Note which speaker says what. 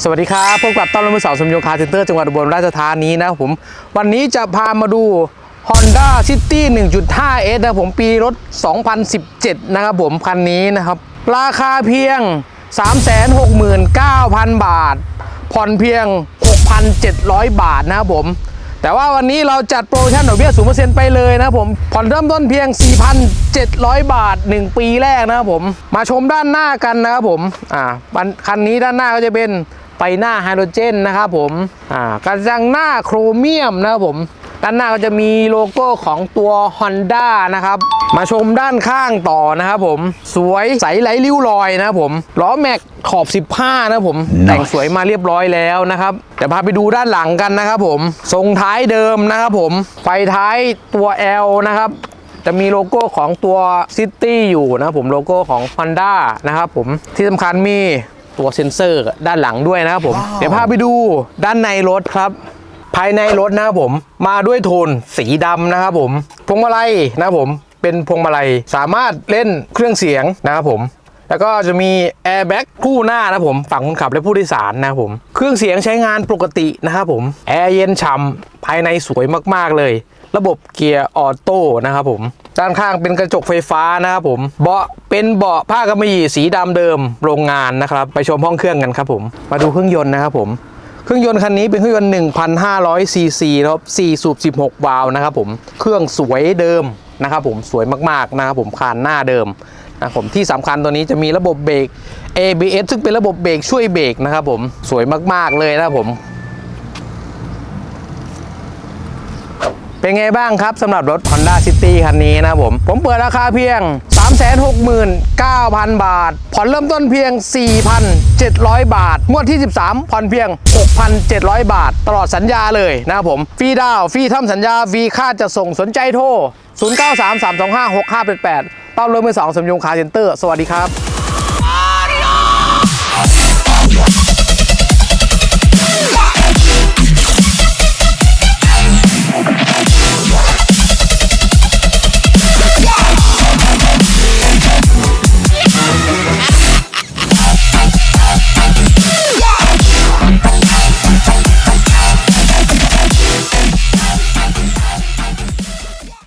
Speaker 1: สวัสดีครับพบกับต้อนรับมือสองสมยงคาร์เซ็นเตอร์จังหวัดอุบลราชธานีนะผม วันนี้จะพามาดู Honda City 1.5S นะผมปีรถ 2017 นะครับผม คันนี้นะครับ ราคาเพียง 369,000 บาท ผ่อนเพียง 6,700 บาทนะครับผม แต่ว่าวันนี้เราจัดโปรโมชั่นดอกเบี้ย0%ไปเลยนะผม ผ่อนเริ่มต้นเพียง 4,700 บาท 1 ปีแรกนะครับผม มาชมด้านหน้ากันนะครับผม อ่าคันนี้ด้านหน้าก็จะเป็น ไฟหน้าไฮโดรเจนนะครับผมอ่ากระจังหน้าโครเมียมนะครับผมด้านหน้าก็จะมีโลโก้ของตัว Honda นะครับ มาชมด้านข้างต่อนะครับผม สวยใสไหลริ้วรอยนะครับผม ล้อแม็กขอบ 15 นะครับผมแต่งสวยมาเรียบร้อยแล้วนะครับแต่พาไปดูด้านหลังกันนะครับผม ทรงท้ายเดิมนะครับผม ไฟท้ายตัว L นะครับจะมีโลโก้ของตัว City อยู่นะครับผมโลโก้ของ Honda นะครับผมที่สำคัญมี ตัวเซ็นเซอร์ด้านหลังด้วยนะครับผม เดี๋ยวพาไปดูด้านในรถครับ ภายในรถนะครับผม มาด้วยโทนสีดำนะครับผมพวงมาลัยนะครับผมเป็นพวงมาลัยสามารถเล่นเครื่องเสียงนะครับผม แล้วก็จะมีแอร์แบ็กคู่หน้านะผมฝั่งคนขับและผู้โดยสารนะผมเครื่องเสียงใช้งานปกตินะครับผมแอร์เย็นฉ่ำภายในสวยมากๆเลย ระบบเกียร์ออโต้นะครับผมด้านข้างเป็นกระจกไฟฟ้านะครับผมเบาะเป็นเบาะผ้ากำมะหยี่สีดำเดิมโรงงานนะครับไปชมห้องเครื่องกันครับผมมาดูเครื่องยนต์นะครับผมเครื่องยนต์คันนี้เป็นเครื่องยนต์ 1,500 ซีซีครับ 4 สูบ 16 วาล์วนะครับผม เครื่องสวยเดิมนะครับผม สวยมากๆนะครับผมคานหน้าเดิม นะครับผมที่สำคัญตัวนี้จะมีระบบเบรก ABS ซึ่งเป็นระบบเบรกช่วยเบรกนะครับผมสวยมากๆเลยนะครับผมเป็นไงบ้างครับสำหรับรถ Honda City คันนี้นะผม ผมเปิดราคาเพียง 369,000 บาท ผ่อนเริ่มต้นเพียง 4,700 บาท งวดที่ 13 ผ่อนเพียง 6,700 บาท ตลอดสัญญาเลยนะครับผม ฟรีดาว ฟรีทำสัญญา ฟรีค่าจะส่งสนใจโทร 0933256588 ต้าเริ่มมือสองสมยงคาเซ็นเตอร์ สวัสดีครับ